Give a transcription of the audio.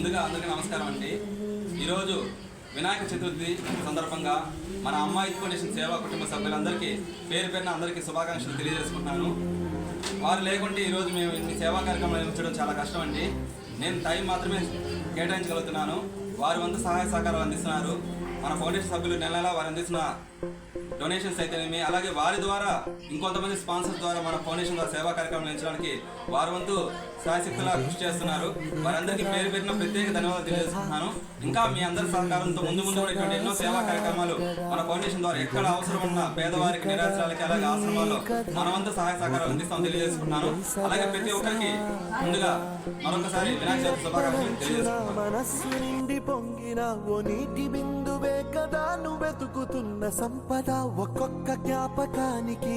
ముందుగా అందరికీ నమస్కారం అండి. ఈరోజు వినాయక చతుర్థి సందర్భంగా మన అమ్మాయి ఫౌండేషన్ సేవా కుటుంబ సభ్యులందరికీ పేరు పేరున అందరికీ శుభాకాంక్షలు తెలియజేసుకుంటున్నాను. వారు లేకుంటే ఈరోజు మేము ఇన్ని సేవా కార్యక్రమాలు నిర్మించడం చాలా కష్టం అండి నేను టైం మాత్రమే కేటాయించగలుగుతున్నాను. వారి వంతు సహాయ సహకారాలు అందిస్తున్నారు. మన ఫౌండేషన్ సభ్యులు నెల నెలా వారు అందిస్తున్న డొనేషన్స్ అయితేనేమి అలాగే వారి ద్వారా ఇంకొంతమంది స్పాన్సర్స్ ద్వారా మన ఫౌండేషన్ ద్వారా సేవా కార్యక్రమం నిర్వహించడానికి వారి వంతు సాయశక్తులా కృషి చేస్తున్నారు. వారందరికీ పేరు పెట్టిన ప్రత్యేక ధన్యవాదాలు తెలియజేస్తున్నాను. ఇంకా మీ అందరి సహకారంతో ముందు ముందు కూడా ఇటువంటి ఎన్నో సేవా కార్యక్రమాలు మన ఫౌండేషన్ ద్వారా ఎక్కడ అవసరం ఉన్న పేదవారికి నిరాశ్రాలకి అలాగే ఆశ్రమాల్లో మన వంతు సహాయ సహకారాలు అందిస్తామని తెలియజేసుకుంటున్నాను. అలాగే ప్రతి ఒక్కరికి ముందుగా మరొకసారి వినాయక చవితి శుభాకాంక్షలు తెలియజేసుకుంటున్నాను. పొంగిన ఓ నీటి బిందువే కదా నువ్వు వెతుకుతున్న సంపద ఒక్కొక్క జ్ఞాపకానికి